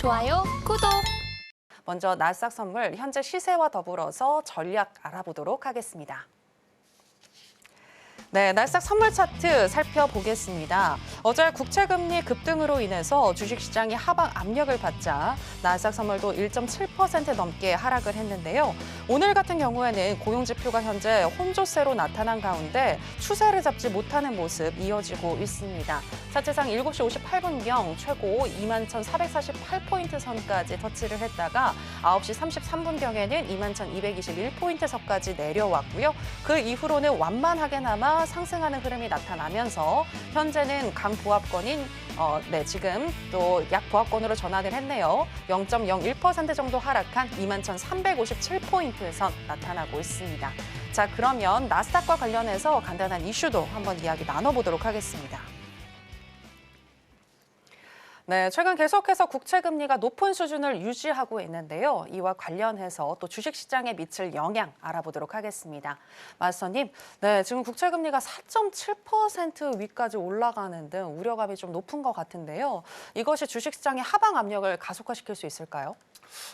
좋아요, 구독. 먼저 나스닥 선물 현재 시세와 더불어서 전략 알아보도록 하겠습니다. 네, 날싹 선물 차트 살펴보겠습니다. 어제 국채금리 급등으로 인해서 주식시장이 하방 압력을 받자 나스닥 선물도 1.7% 넘게 하락을 했는데요. 오늘 같은 경우에는 고용지표가 현재 혼조세로 나타난 가운데 추세를 잡지 못하는 모습 이어지고 있습니다. 차트상 7시 58분경 최고 21,448포인트 선까지 터치를 했다가 9시 33분경에는 21,221포인트 선까지 내려왔고요. 그 이후로는 완만하게나마 상승하는 흐름이 나타나면서 현재는 강 보합권인 어, 네, 지금 또 약 보합권으로 전환을 했네요. 0.01% 정도 하락한 21,357포인트 선 나타나고 있습니다. 자, 그러면 나스닥과 관련해서 간단한 이슈도 한번 이야기 나눠보도록 하겠습니다. 네, 최근 계속해서 국채 금리가 높은 수준을 유지하고 있는데요. 이와 관련해서 또 주식 시장에 미칠 영향 알아보도록 하겠습니다. 마스터님, 네, 지금 국채 금리가 4.7% 위까지 올라가는 등 우려감이 좀 높은 것 같은데요. 이것이 주식 시장의 하방 압력을 가속화시킬 수 있을까요?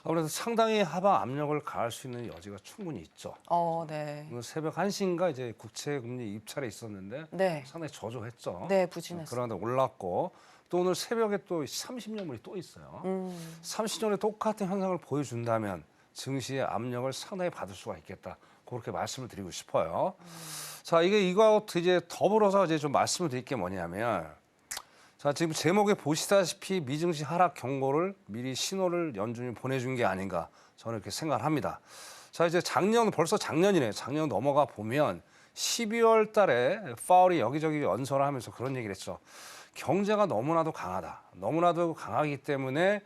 아무래도 상당히 하방 압력을 가할 수 있는 여지가 충분히 있죠. 어, 네. 오늘 새벽 1시인가 이제 국채 금리 입찰에 있었는데 네. 상당히 저조했죠. 네, 부진했어요. 그런데 올랐고 또 오늘 새벽에 또 30년물이 또 있어요. 음, 30년에 똑같은 현상을 보여준다면 증시의 압력을 상당히 받을 수가 있겠다. 그렇게 말씀을 드리고 싶어요. 자, 이게 이거하고 이제 더불어서 이제 좀 말씀을 드릴 게 뭐냐면 자, 지금 제목에 보시다시피 미증시 하락 경고를 미리 신호를 연준이 보내준 게 아닌가 저는 이렇게 생각을 합니다. 자, 이제 작년 벌써 작년이네요. 작년 넘어가 보면 12월 달에 파울이 여기저기 연설을 하면서 그런 얘기를 했죠. 경제가 너무나도 강하다. 너무나도 강하기 때문에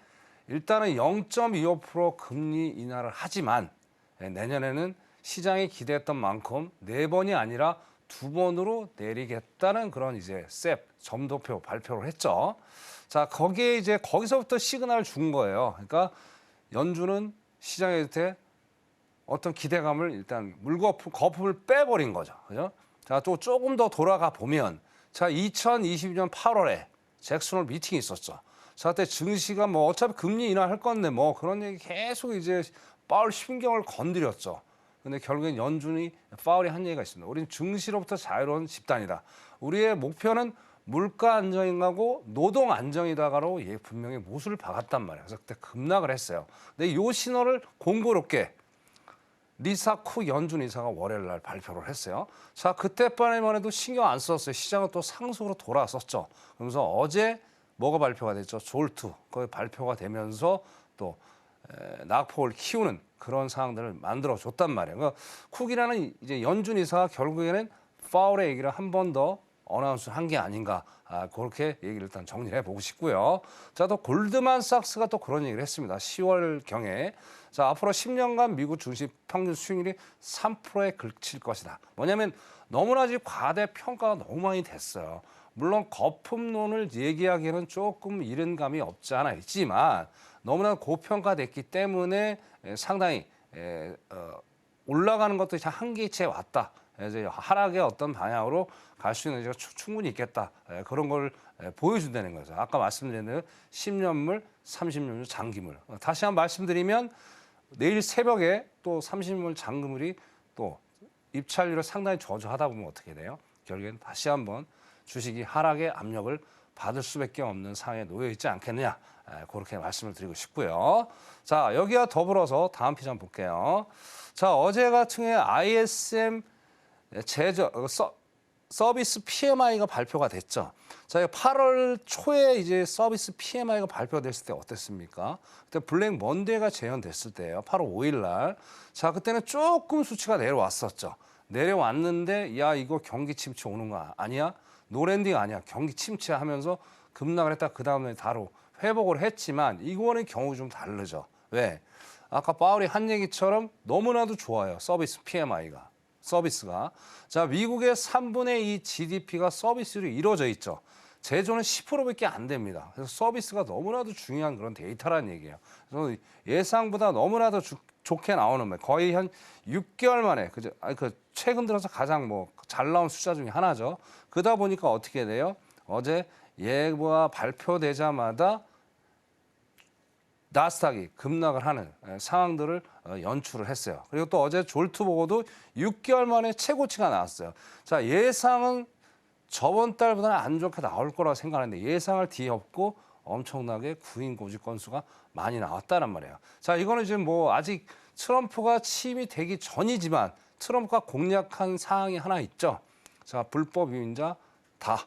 일단은 0.25% 금리 인하를 하지만 예, 내년에는 시장이 기대했던 만큼 네 번이 아니라 두 번으로 내리겠다는 그런 이제 셉 점도표 발표를 했죠. 자 거기에 이제 거기서부터 시그널을 준 거예요. 그러니까 연준은 시장한테 어떤 기대감을 일단 물거품 거품을 빼버린 거죠. 그죠? 자, 또 조금 더 돌아가 보면 자, 2020년 8월에 잭슨홀 미팅이 있었죠. 자, 그때 증시가 뭐 어차피 금리 인하할 건데 뭐 그런 얘기 계속 이제 파울 심경을 건드렸죠. 근데 결국엔 연준이 파울이 한 얘기가 있습니다. 우리는 증시로부터 자유로운 집단이다. 우리의 목표는 물가 안정이고 노동 안정이다가로 얘 분명히 못을 박았단 말이에요. 그래서 그때 급락을 했어요. 근데 요 신호를 공교롭게 리사 쿠 연준 이사가 월요일 날 발표를 했어요. 자, 그때만에만 해도 신경 안 썼어요. 시장은 또 상승으로 돌아섰죠. 그러면서 어제 뭐가 발표가 됐죠? 졸투. 그 발표가 되면서 또 에, 낙폭을 키우는 그런 상황들을 만들어 줬단 말이에요. 그러니까 쿡이라는 이제 연준 이사가 결국에는 파울의 얘기를 한 번 더 어나운스 한 게 아닌가. 아, 그렇게 얘기를 일단 정리해 보고 싶고요. 자, 또 골드만삭스가 또 그런 얘기를 했습니다. 10월 경에 자, 앞으로 10년간 미국 증시 평균 수익률이 3%에 그칠 것이다. 뭐냐면 너무나 지금 과대 평가가 너무 많이 됐어요. 물론 거품론을 얘기하기에는 조금 이른 감이 없지 않아 있지만 너무나 고평가됐기 때문에 에, 상당히 에, 어, 올라가는 것도 참 한계치에 왔다. 이제 하락의 어떤 방향으로 갈 수 있는 여지가 추- 충분히 있겠다. 에, 그런 걸 에, 보여준다는 거죠. 아까 말씀드린 대로 10년물, 30년물, 장기물. 어, 다시 한 번 말씀드리면 내일 새벽에 또 30년 장금물이 또 입찰률을 상당히 저조하다 보면 어떻게 돼요? 결국엔 다시 한번 주식이 하락의 압력을 받을 수밖에 없는 상황에 놓여 있지 않겠느냐 에, 그렇게 말씀을 드리고 싶고요. 자 여기와 더불어서 다음 피 좀 볼게요. 자 어제 같은 경우에 ISM 제저 어, 서, 서비스 PMI가 발표가 됐죠. 자, 8월 초에 이제 서비스 PMI가 발표가 됐을 때 어땠습니까? 그때 블랙 먼데이가 재현됐을 때예요. 8월 5일 날. 자, 그때는 조금 수치가 내려왔었죠. 내려왔는데 야, 이거 경기 침체 오는 거 아니야? 노랜딩 아니야. 경기 침체 하면서 급락을 했다. 그다음에 바로 회복을 했지만 이거는 경우 좀 다르죠. 왜? 아까 파울이 한 얘기처럼 너무나도 좋아요. 서비스 PMI가. 서비스가. 자, 미국의 3분의 2 GDP가 서비스로 이루어져 있죠. 제조는 10%밖에 안 됩니다. 그래서 서비스가 너무나도 중요한 그런 데이터라는 얘기예요. 그래서 예상보다 너무나도 주- 좋게 나오는 말. 거의 한 6개월 만에 그저 아니 그 최근 들어서 가장 뭐 잘 나온 숫자 중에 하나죠. 그러다 보니까 어떻게 돼요? 어제 예보가 발표되자마자 나스닥이 급락을 하는 에, 상황들을 어, 연출을 했어요. 그리고 또 어제 졸트 보고도 6개월 만에 최고치가 나왔어요. 자 예상은 저번 달보다는 안 좋게 나올 거라고 생각하는데 예상을 뒤엎고 엄청나게 구인 고지 건수가 많이 나왔다는 말이에요. 자 이거는 지금 뭐 아직 트럼프가 취임이 되기 전이지만 트럼프가 공략한 사항이 하나 있죠. 자 불법 유인자 다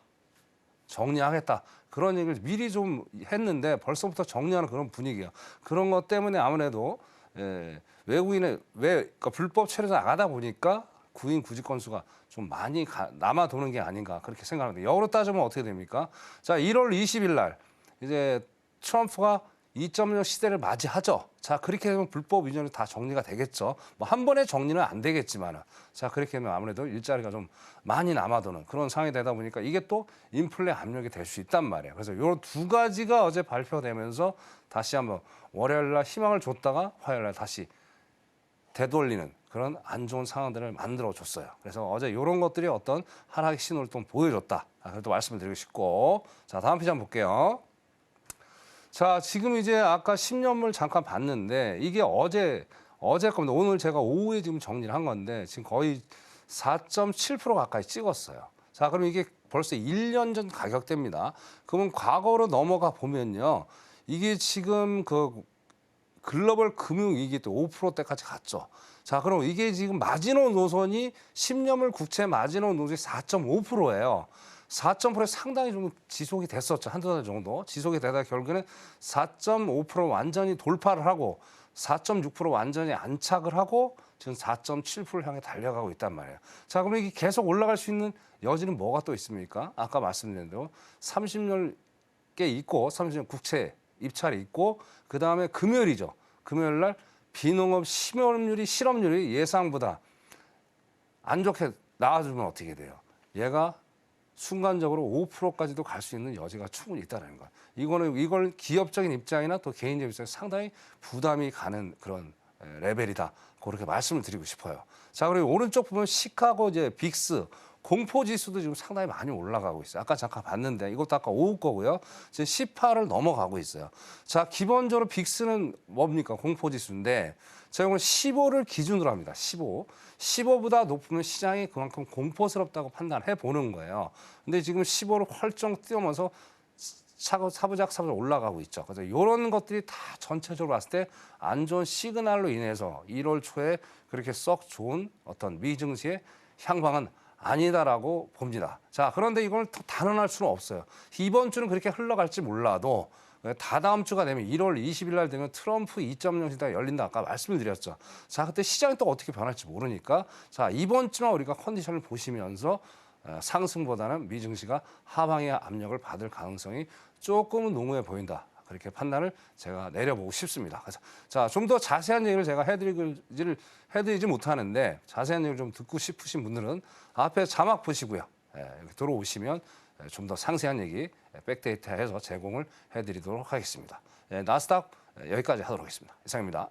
정리하겠다. 그런 얘기를 미리 좀 했는데 벌써부터 정리하는 그런 분위기야. 그런 것 때문에 아무래도 예, 외국인의 왜 그러니까 불법 체류자 나가다 보니까 구인 구직 건수가 좀 많이 가, 남아 도는 게 아닌가 그렇게 생각합니다. 역으로 따지면 어떻게 됩니까? 자, 1월 20일 날 이제 트럼프가 2.0 시대를 맞이하죠. 자, 그렇게 되면 불법 위전이 다 정리가 되겠죠. 뭐 한 번에 정리는 안 되겠지만, 자, 그렇게 되면 아무래도 일자리가 좀 많이 남아도는 그런 상황이 되다 보니까 이게 또 인플레 압력이 될 수 있단 말이에요. 그래서 이런 두 가지가 어제 발표되면서 다시 한번 월요일 날 희망을 줬다가 화요일 날 다시 되돌리는 그런 안 좋은 상황들을 만들어 줬어요. 그래서 어제 이런 것들이 어떤 하락의 신호를 좀 보여줬다. 아, 그래도 말씀을 드리고 싶고. 자, 다음 페이지 한번 볼게요. 자, 지금 이제 아까 10년물 잠깐 봤는데 이게 어제 어제 겁니다. 오늘 제가 오후에 지금 정리를 한 건데 지금 거의 4.7% 가까이 찍었어요. 자, 그럼 이게 벌써 1년 전 가격대입니다. 그러면 과거로 넘어가 보면요. 이게 지금 그 글로벌 금융 위기 때 5%대까지 갔죠. 자, 그럼 이게 지금 마지노 노선이 10년물 국채 마지노 노선이 4.5%예요. 4.5% 상당히 좀 지속이 됐었죠. 한두 달 정도. 지속이 되다 결국에는 4.5% 완전히 돌파를 하고 4.6% 완전히 안착을 하고 지금 4.7%를 향해 달려가고 있단 말이에요. 자, 그럼 이게 계속 올라갈 수 있는 여지는 뭐가 또 있습니까? 아까 말씀드린 대로 30년 꽤 있고 30년 국채 입찰이 있고 그 다음에 금요일이죠. 금요일 날 비농업 실업률이 실업률이 예상보다 안 좋게 나와주면 어떻게 돼요? 얘가 순간적으로 5%까지도 갈 수 있는 여지가 충분히 있다는 거. 이거는 이걸 기업적인 입장이나 또 개인적 입장에 상당히 부담이 가는 그런 에, 레벨이다. 그렇게 말씀을 드리고 싶어요. 자 그리고 오른쪽 보면 시카고 이제 빅스 공포 지수도 지금 상당히 많이 올라가고 있어요. 아까 잠깐 봤는데 이것도 아까 오후 거고요. 지금 18을 넘어가고 있어요. 자 기본적으로 빅스는 뭡니까 공포 지수인데 제가 오늘 15를 기준으로 합니다. 15. 15보다 높으면 시장이 그만큼 공포스럽다고 판단해 보는 거예요. 근데 지금 15를 헐쩍 뛰어면서 차고 사부작 사부작 올라가고 있죠. 그래서 이런 것들이 다 전체적으로 봤을 때 안 좋은 시그널로 인해서 1월 초에 그렇게 썩 좋은 어떤 미증시의 향방은 아니다라고 봅니다. 자, 그런데 이걸 더 단언할 수는 없어요. 이번 주는 그렇게 흘러갈지 몰라도 다 다음 주가 되면 1월 20일 날 되면 트럼프 2.0 시대가 열린다 아까 말씀을 드렸죠. 자, 그때 시장이 또 어떻게 변할지 모르니까 자, 이번 주만 우리가 컨디션을 보시면서 어, 상승보다는 미증시가 하방의 압력을 받을 가능성이 조금은 농후해 보인다. 그렇게 판단을 제가 내려보고 싶습니다. 자, 좀 더 자세한 얘기를 제가 해드리지를 해드리지 못하는데 자세한 얘기를 좀 듣고 싶으신 분들은 앞에 자막 보시고요. 예, 여기 들어오시면 좀 더 상세한 얘기 예, 백데이터 해서 제공을 해드리도록 하겠습니다. 예, 나스닥 예, 여기까지 하도록 하겠습니다. 이상입니다.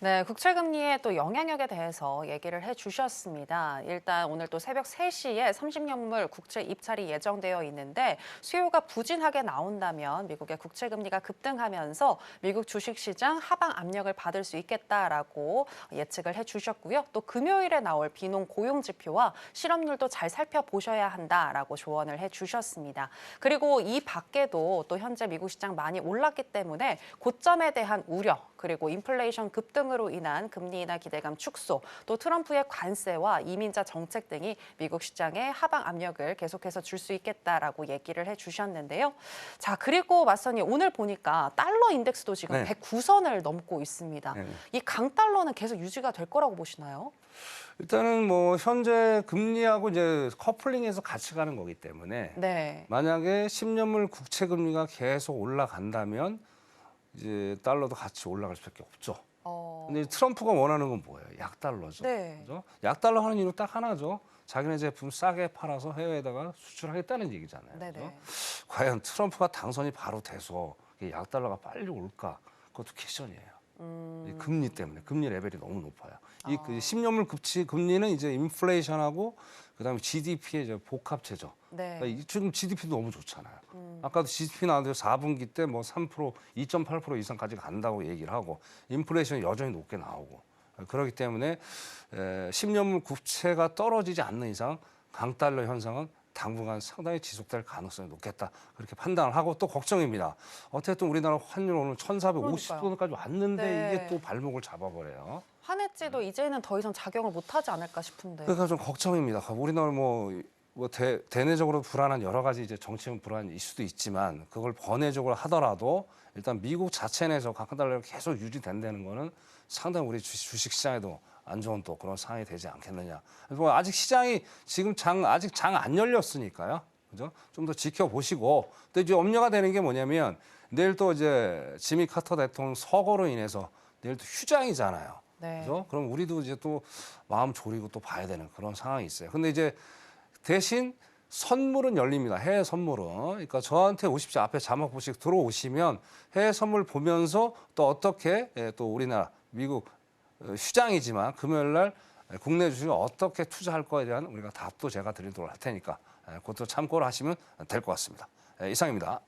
예. 네, 국채금리의 또 영향력에 대해서 얘기를 해주셨습니다. 일단 오늘 또 새벽 3시에 30년물 국채 입찰이 예정되어 있는데 수요가 부진하게 나온다면 미국의 국채금리가 급등하면서 미국 주식시장 하방 압력을 받을 수 있겠다라고 예측을 해주셨고요. 또 금요일에 나올 비농 고용지표와 실업률도 잘 살펴보셔야 한다라고 조언을 해주셨습니다. 그리고 이 밖에도 또 현재 미국 시장 많이 올랐기 때문에 고점에 대한 우려 그리고 인플레이션 급등으로 인한 금리 인하 기대감 축소, 또 트럼프의 관세와 이민자 정책 등이 미국 시장에 하방 압력을 계속해서 줄 수 있겠다라고 얘기를 해주셨는데요. 자 그리고 맞선이 오늘 보니까 달러 인덱스도 지금 네. 109선을 넘고 있습니다. 네. 이 강달러는 계속 유지가 될 거라고 보시나요? 일단은 뭐 현재 금리하고 이제 커플링해서 같이 가는 거기 때문에 네. 만약에 10년물 국채 금리가 계속 올라간다면 이제 달러도 같이 올라갈 수밖에 없죠. 어... 근데 트럼프가 원하는 건 뭐예요? 약달러죠. 네. 그죠? 약달러 하는 이유 딱 하나죠. 자기네 제품 싸게 팔아서 해외에다가 수출하겠다는 얘기잖아요. 네네. 그죠? 과연 트럼프가 당선이 바로 돼서 이게 약달러가 빨리 올까? 그것도 퀘션이에요. 이 금리 때문에 금리 레벨이 너무 높아요. 이그 10년물 급치 금리는 이제 인플레이션하고 그다음에 GDP의 이제 복합체죠. 네. 그러니까 이- 지금 GDP도 너무 좋잖아요. 아까도 GDP 나왔는데 4분기 때 뭐 3%, 2.8% 이상까지 간다고 얘기를 하고 인플레이션이 여전히 높게 나오고 그렇기 때문에 에, 10년물 국채가 떨어지지 않는 이상 강달러 현상은 당분간 상당히 지속될 가능성이 높겠다 그렇게 판단을 하고 또 걱정입니다. 어쨌든 우리나라 환율 오늘 1,450원까지 왔는데 네. 이게 또 발목을 잡아버려요. 환해지도 이제는 더 이상 작용을 못하지 않을까 싶은데. 그러니까 좀 걱정입니다. 우리나라 뭐, 뭐 대, 대내적으로 불안한 여러 가지 이제 정치적 불안 이슈도 있지만 그걸 번외적으로 하더라도 일단 미국 자체 내에서 강달러가 계속 유지된다는 거는 상당히 우리 주식, 시장에도 안 좋은 또 그런 상황이 되지 않겠느냐. 뭐 아직 시장이 지금 장 아직 장 안 열렸으니까요. 그죠? 좀 더 지켜보시고 또 이제 염려가 되는 게 뭐냐면 내일 또 이제 지미 카터 대통령 서거로 인해서 내일 또 휴장이잖아요. 네. 그죠? 그럼 우리도 이제 또 마음 졸이고 또 봐야 되는 그런 상황이 있어요. 근데 이제 대신 선물은 열립니다. 해외 선물은. 그러니까 저한테 오십시오. 앞에 자막 보시 들어오시면 해외 선물 보면서 또 어떻게 예, 또 우리나라 미국 어, 휴장이지만 금요일 날 국내 주식을 어떻게 투자할 거에 대한 우리가 답도 제가 드리도록 할 테니까 예, 그것도 참고를 하시면 될 것 같습니다. 예, 이상입니다.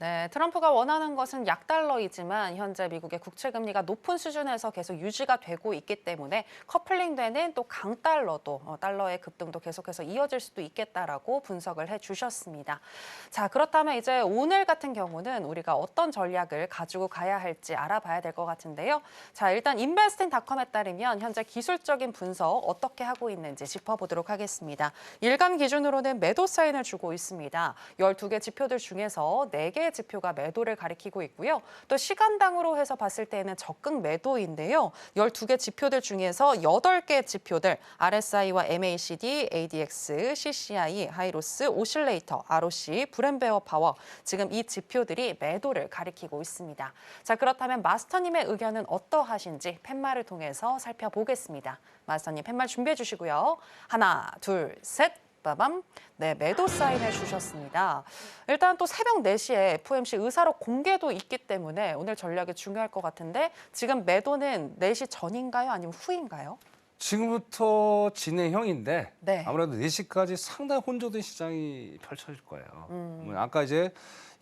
예. 네, 트럼프가 원하는 것은 약달러이지만 현재 미국의 국채 금리가 높은 수준에서 계속 유지가 되고 있기 때문에 커플링되는 또 강달러도 어, 달러의 급등도 계속해서 이어질 수도 있겠다라고 분석을 해주셨습니다. 자, 그렇다면 이제 오늘 같은 경우는 우리가 어떤 전략을 가지고 가야 할지 알아봐야 될 것 같은데요. 자, 일단 인베스팅닷컴에 따르면 현재 기술적인 분석 어떻게 하고 있는지 짚어보도록 하겠습니다. 일간 기준으로는 매도 사인을 주고 있습니다. 12개 지표들 중에서 4개 의 지표가 매도를 가리키고 있고요. 또 시간당으로 해서 봤을 때는 적극 매도인데요. 12개 지표들 중에서 8개 지표들 RSI와 MACD, ADX, CCI, 하이로스, 오실레이터, ROC, 브랜베어 파워 지금 이 지표들이 매도를 가리키고 있습니다. 자 그렇다면 마스터님의 의견은 어떠하신지 팻말을 통해서 살펴보겠습니다. 마스터님 팻말 준비해 주시고요. 하나, 둘, 셋. 빠밤. 네, 매도 사인을 주셨습니다. 일단 또 새벽 4시에 FOMC 의사로 공개도 있기 때문에 오늘 전략이 중요할 것 같은데 지금 매도는 4시 전인가요? 아니면 후인가요? 지금부터 진행형인데 네. 아무래도 4시까지 상당히 혼조된 시장이 펼쳐질 거예요. 음. 뭐 아까 이제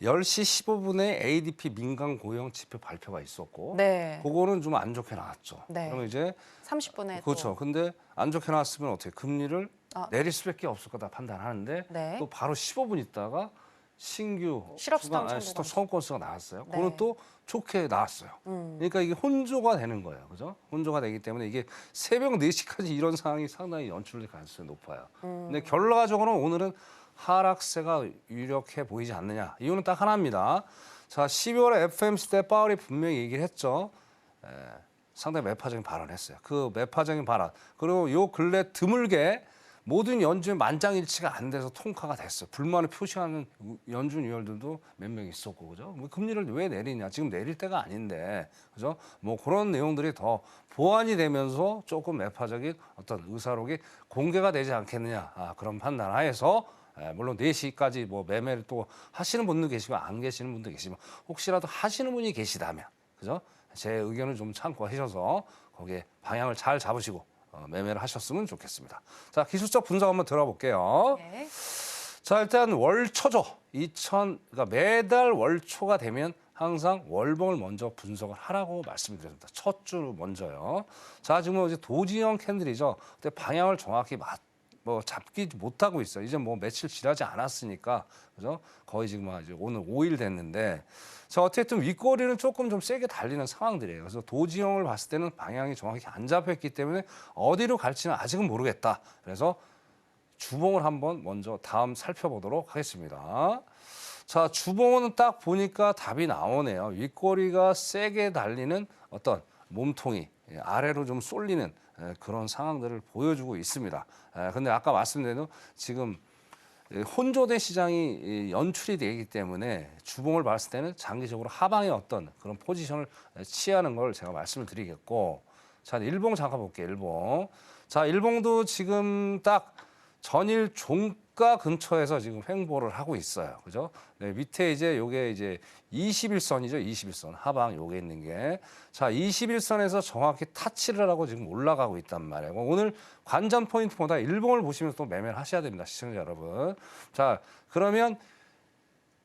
10시 15분에 ADP 민간 고용 지표 발표가 있었고 네. 그거는 좀 안 좋게 나왔죠. 네. 그러면 이제 30분에 그렇죠. 근데 안 좋게 나왔으면 어떻게 금리를 아. 내릴 수밖에 없을 거다 판단하는데 네. 또 바로 15분 있다가 신규 실업수당 추가- 아니, 청구 수당 건수가 나왔어요. 네. 그거는 또 좋게 나왔어요. 음. 그러니까 이게 혼조가 되는 거예요. 그죠? 혼조가 되기 때문에 이게 새벽 4시까지 이런 상황이 상당히 연출될 가능성이 높아요. 음. 근데 결과적으로는 오늘은 하락세가 유력해 보이지 않느냐. 이유는 딱 하나입니다. 자, 12월에 FMC 때 파월이 분명히 얘기를 했죠. 에, 상당히 매파적인 발언을 했어요. 그 매파적인 발언. 그리고 요 근래 드물게 모든 연준 만장일치가 안 돼서 통과가 됐어요. 불만을 표시하는 우- 연준 위원들도 몇 명 있었고 그죠? 뭐 금리를 왜 내리냐? 지금 내릴 때가 아닌데 그죠? 뭐 그런 내용들이 더 보완이 되면서 조금 매파적인 어떤 의사록이 공개가 되지 않겠느냐? 아, 그런 판단 하에서 에, 물론 4시까지 뭐 매매를 또 하시는 분도 계시고 안 계시는 분도 계시지만 혹시라도 하시는 분이 계시다면 그죠? 제 의견을 좀 참고하셔서 거기에 방향을 잘 잡으시고 어, 매매를 하셨으면 좋겠습니다. 자 기술적 분석 한번 들어볼게요. 네. 자 일단 월초죠. 2000 그러니까 매달 월초가 되면 항상 월봉을 먼저 분석을 하라고 말씀드렸습니다. 첫 주 먼저요. 자 지금 이제 도지형 캔들이죠. 근데 방향을 정확히 맞, 뭐 잡기 못하고 있어요. 이제 뭐 며칠 지나지 않았으니까 그죠? 거의 지금 한 이제 오늘 5일 됐는데 자 어쨌든 윗꼬리는 조금 좀 세게 달리는 상황들이에요. 그래서 도지형을 봤을 때는 방향이 정확히 안 잡혔기 때문에 어디로 갈지는 아직은 모르겠다. 그래서 주봉을 한번 먼저 다음 살펴보도록 하겠습니다. 자, 주봉은 딱 보니까 답이 나오네요. 윗꼬리가 세게 달리는 어떤 몸통이 예, 아래로 좀 쏠리는 예, 그런 상황들을 보여주고 있습니다. 예, 근데 아까 말씀드린 지금 예, 혼조된 시장이 이, 연출이 되기 때문에 주봉을 봤을 때는 장기적으로 하방의 어떤 그런 포지션을 예, 취하는 걸 제가 말씀을 드리겠고 자 일봉 잠깐 볼게요 일봉 자 일봉도 지금 딱 전일 종 고가 근처에서 지금 횡보를 하고 있어요. 그죠? 네, 밑에 이제 요게 이제 21선이죠. 21선. 하방 요게 있는 게. 자, 21선에서 정확히 타치를 하고 지금 올라가고 있단 말이에요. 오늘 관전 포인트보다 일봉을 보시면서 또 매매를 하셔야 됩니다. 시청자 여러분. 자, 그러면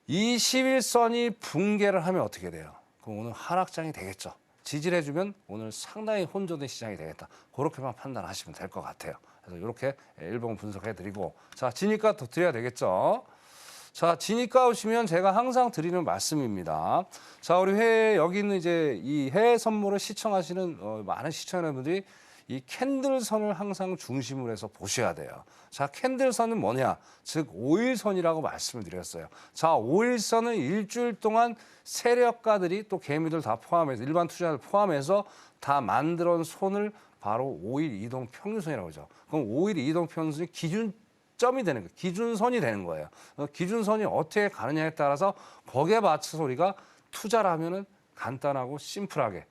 21선이 붕괴를 하면 어떻게 돼요? 그럼 오늘 하락장이 되겠죠. 지지를 해주면 오늘 상당히 혼조된 시장이 되겠다. 그렇게만 판단하시면 될 것 같아요. 그래서 이렇게 일봉 분석해드리고 자 진입가 더 드려야 되겠죠. 자 진입가 오시면 제가 항상 드리는 말씀입니다. 자 우리 회 여기 있는 이제 이 해외 선물을 시청하시는 어, 많은 시청자분들이 이 캔들선을 항상 중심으로 해서 보셔야 돼요. 자, 캔들선은 뭐냐? 즉, 5일선이라고 말씀을 드렸어요. 자, 5일선은 일주일 동안 세력가들이 또 개미들 다 포함해서 일반 투자자들 포함해서 다 만들어 손을 바로 5일 이동 평균선이라고 하죠. 그럼 5일 이동 평균선이 기준 점이 되는 거예요. 기준선이 되는 거예요. 어, 기준선이 어떻게 가느냐에 따라서 거기에 맞춰서 우리가 투자를 하면은 간단하고 심플하게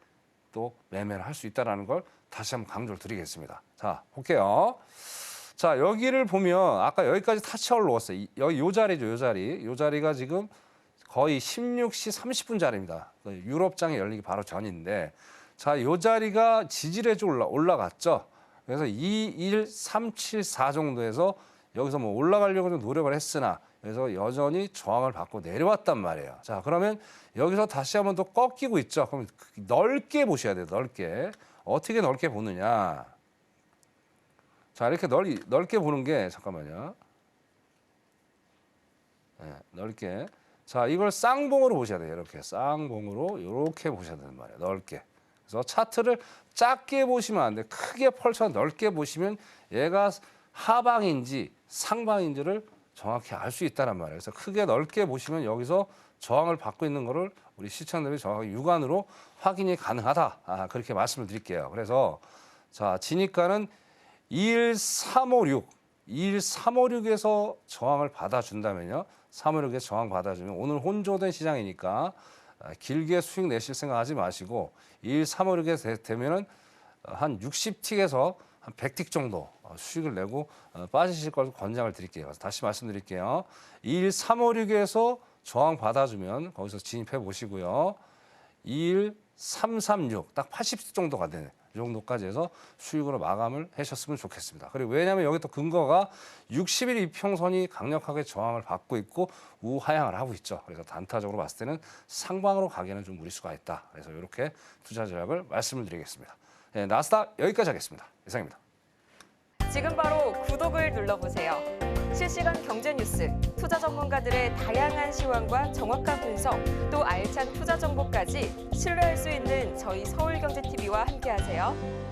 또 매매를 할 수 있다라는 걸 다시 한번 강조를 드리겠습니다. 자, 볼게요. 자, 여기를 보면 아까 여기까지 타치아를 놓았어요. 이- 여기 요 자리죠, 요 자리. 요 자리가 지금 거의 16시 30분 자리입니다. 그 유럽장이 열리기 바로 전인데 자, 요 자리가 지지레주 올라 올라갔죠. 그래서 2, 1, 3, 7, 4 정도에서 여기서 뭐 올라가려고 좀 노력을 했으나 그래서 여전히 저항을 받고 내려왔단 말이에요. 자, 그러면 여기서 다시 한번 또 꺾이고 있죠. 그럼 넓게 보셔야 돼요. 넓게. 어떻게 넓게 보느냐. 자, 이렇게 넓, 넓게 보는 게 잠깐만요. 네, 넓게. 자, 이걸 쌍봉으로 보셔야 돼요. 이렇게 쌍봉으로 이렇게 보셔야 되는 말이에요. 넓게. 그래서 차트를 작게 보시면 안 돼. 크게 펼쳐 넓게 보시면 얘가 하방인지 상방인지를 정확히 알 수 있다는 말이에요. 그래서 크게 넓게 보시면 여기서 저항을 받고 있는 거를 우리 시청자들이 정확히 육안으로 확인이 가능하다. 아, 그렇게 말씀을 드릴게요. 그래서 자, 진입가는 21356, 21356에서 저항을 받아준다면요. 356에서 저항 받아주면 오늘 혼조된 시장이니까 아, 길게 수익 내실 생각하지 마시고 21356에 되면은 한 60틱에서 한 100틱 정도 어, 수익을 내고 어, 빠지실 걸 권장을 드릴게요. 다시 말씀드릴게요. 21356에서 저항 받아주면 거기서 진입해 보시고요. 21336, 딱 80틱 정도가 되는 이 정도까지 해서 수익으로 마감을 하셨으면 좋겠습니다. 그리고 왜냐하면 여기 또 근거가 60일 이평선이 강력하게 저항을 받고 있고 우하향을 하고 있죠. 그래서 단타적으로 봤을 때는 상방으로 가기에는 좀 무리수가 있다. 그래서 이렇게 투자 전략을 말씀을 드리겠습니다. 네, 나스닥 여기까지 하겠습니다. 이상입니다. 지금 바로 구독을 눌러보세요. 실시간 경제 뉴스, 투자 전문가들의 다양한 시황과 정확한 분석, 또 알찬 투자 정보까지 신뢰할 수 있는 저희 서울경제TV와 함께하세요.